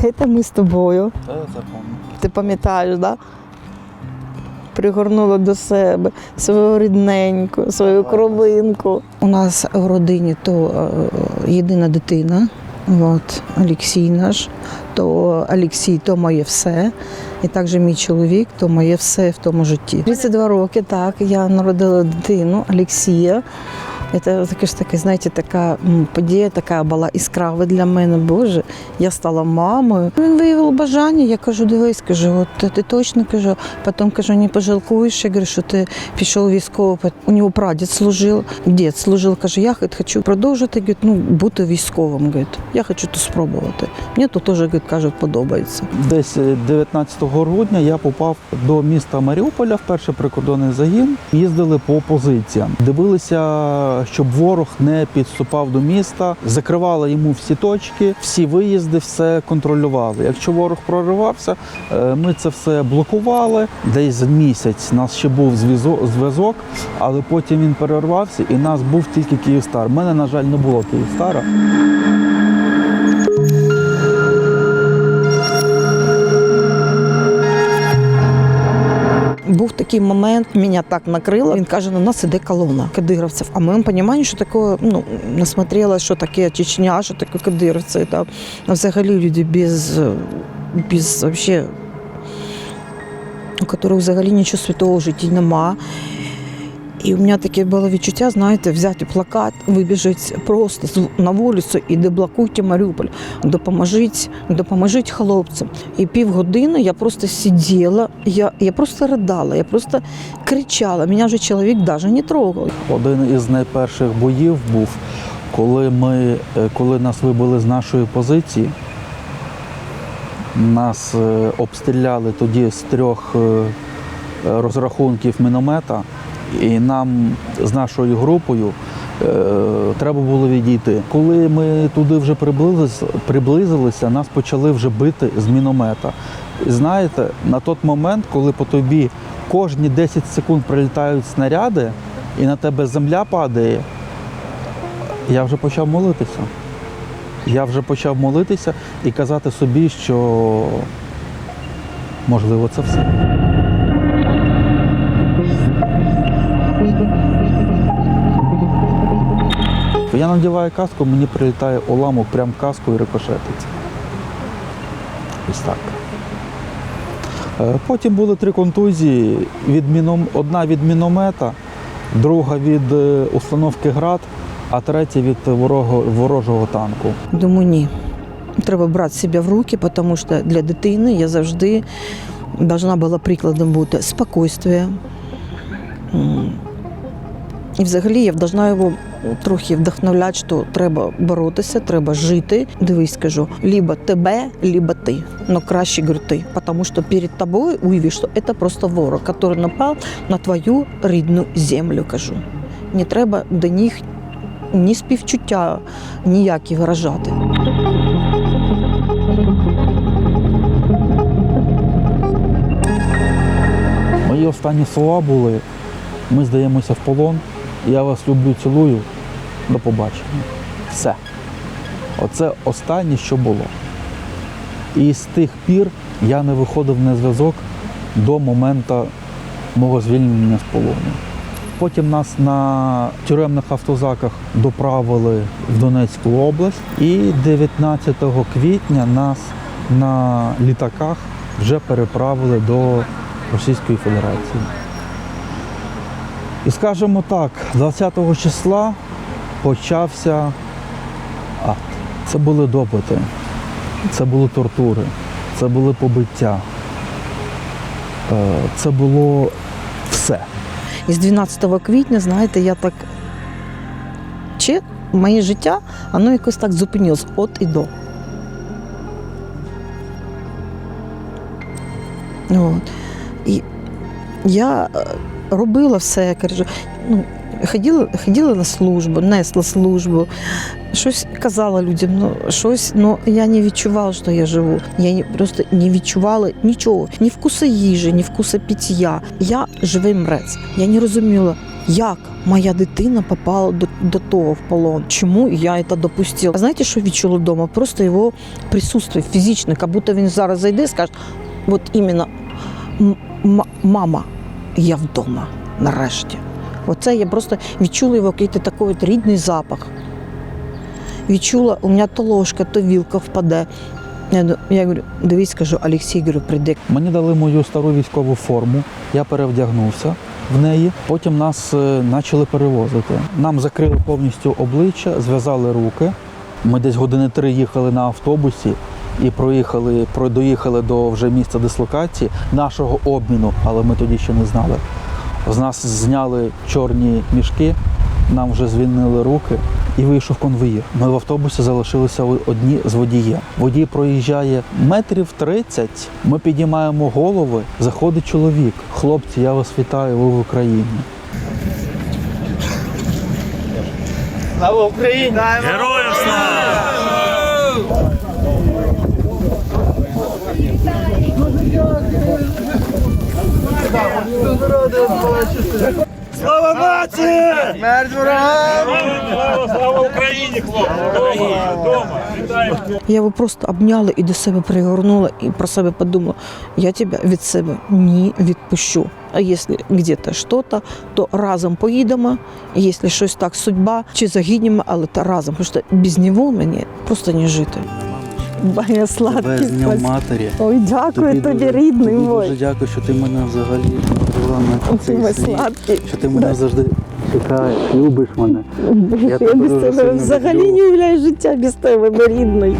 Це ми з тобою. Та це пам'ятаю. Ти пам'ятаєш, да? Пригорнула до себе свою рідненьку, свою кровинку. У нас в родині то е, єдина дитина, от, Олексій наш, то Олексій то моє все. І також мій чоловік, то моє все в тому житті. 32 роки, так, я народила дитину Олексія. Це таке ж таке, знаєте, така подія, така була яскрава для мене. Боже, я стала мамою. Він виявив бажання. Я кажу, дивись, кажу, от ти точно кажу. Потім кажу, не пожалкуєш. Я говорю, що ти пішов військово. У нього прадід служив, дід служив. Каже, я хочу продовжити говорить, ну, бути військовим. Говорить, я хочу то спробувати. Мені то теж кажуть, подобається. Десь е, 19 грудня я попав до міста Маріуполя в перший прикордонний загін. Їздили по позиціям, дивилися, щоб ворог не підступав до міста, закривали йому всі точки, всі виїзди, все контролювали. Якщо ворог проривався, е, ми це все блокували. Десь за місяць нас ще був зв'язо- зв'язок, але потім він перервався, і нас був тільки Київстар. У мене, на жаль, не було Київстара. Був такий момент, мене так накрило. Він каже, на нас іде колона кадировців. А ми розуміємо, що таке, ну, насмотрела, що таке Чечня, що таке кадировці. Та взагалі люди без, без вообще, у яких взагалі нічого святого в житті нема. І у мене таке було відчуття, знаєте, взяти плакат, вибіжить просто на вулицю і деблокуйте Маріуполь, допоможіть, допоможіть хлопцям. І півгодини я просто сиділа, я, я просто ридала, я просто кричала. Мене вже чоловік навіть не трогав. Один із найперших боїв був, коли ми, е, коли нас вибили з нашої позиції. Нас е, обстріляли тоді з трьох е, розрахунків міномета, і нам з нашою групою е, треба було відійти. Коли ми туди вже приблизилися, приблизилися, нас почали вже бити з міномета. І знаєте, на той момент, коли по тобі кожні 10 секунд прилітають снаряди, і на тебе земля падає, я вже почав молитися. Я вже почав молитися і казати собі, що можливо це все. Я надіваю каску, мені прилітає уламок прям каску і рикошетиться. Ось так. Е, Потім були три контузії. Від міном... Одна від міномета, друга від е, установки град, а третя від ворого... ворожого танку. Думаю, ні. Треба брати себе в руки, тому що для дитини я завжди повинна була прикладом бути спокійствие. М. І взагалі я повинна його трохи вдохновляти, що треба боротися, треба жити. Дивись, скажу, либо тебе, либо ти. Но краще говорю ти, тому що перед тобою уявиш, що це просто ворог, який напав на твою рідну землю, кажу. Не треба до них ні співчуття ніякі виражати. Мої останні слова були: ми здаємося в полон, я вас люблю, цілую. До побачення. Все. Оце останнє, що було. І з тих пір я не виходив на зв'язок до моменту мого звільнення з полону. Потім нас на тюремних автозаках доправили в Донецьку область, і 19 квітня нас на літаках вже переправили до Російської Федерації. І скажімо так, 20 числа почався ад. Це були допити, це були тортури, це були побиття. Е, Це було все. І з 12 квітня, знаєте, я так чи моє життя, воно якось так зупинилось от і до. От. І я е, робила все, я кажу, ну, ходила, ходила на службу, несла службу, щось казала людям, ну щось, ну я не відчувала, що я живу. Я не, просто не відчувала нічого, ні вкуса їжі, ні вкуса пиття. Я живий мрець. Я не розуміла, як моя дитина попала до, до того в полон. Чому я це допустила? Знаєте, що відчула вдома? Просто його присутствие фізичне, як будто він зараз зайде і скаже, от іменно м- мама, я вдома нарешті. Оце я просто відчула його якийсь такий от рідний запах. Відчула, у мене то ложка, то вілка впаде. Я, я говорю, дивись, кажу, Олексій, говорю, прийди. Мені дали мою стару військову форму, я перевдягнувся в неї. Потім нас е, почали перевозити. Нам закрили повністю обличчя, зв'язали руки. Ми десь години три їхали на автобусі і проїхали, про- доїхали до вже місця дислокації нашого обміну, але ми тоді ще не знали. З нас зняли чорні мішки, нам вже звільнили руки і вийшов конвоїр. Ми в автобусі залишилися одні з водієм. Водій проїжджає метрів 30, Ми підіймаємо голови. Заходить чоловік. Хлопці, я вас вітаю, ви в Україні. Героям слава! Смерть ворогам! Слава, Україні, хлопці! Дома, дома! Вітаємо! Я його просто обняла і до себе пригорнула і про себе подумала, я тебе від себе не відпущу. А якщо где-то щось, то разом поїдемо. Якщо щось так, судьба, чи загинемо, але то разом. Тому що без нього мені просто не жити. Баня сладкий. з Днем Матері. Ой, дякую тобі, дуже- рідний тобі мой. Дуже дякую, що ти мене взагалі привела на Ти цей світ. сладкий. Що ти мене завжди чекаєш, любиш мене. Я, я без тебе взагалі люблю. не уявляю життя без тебе, рідний.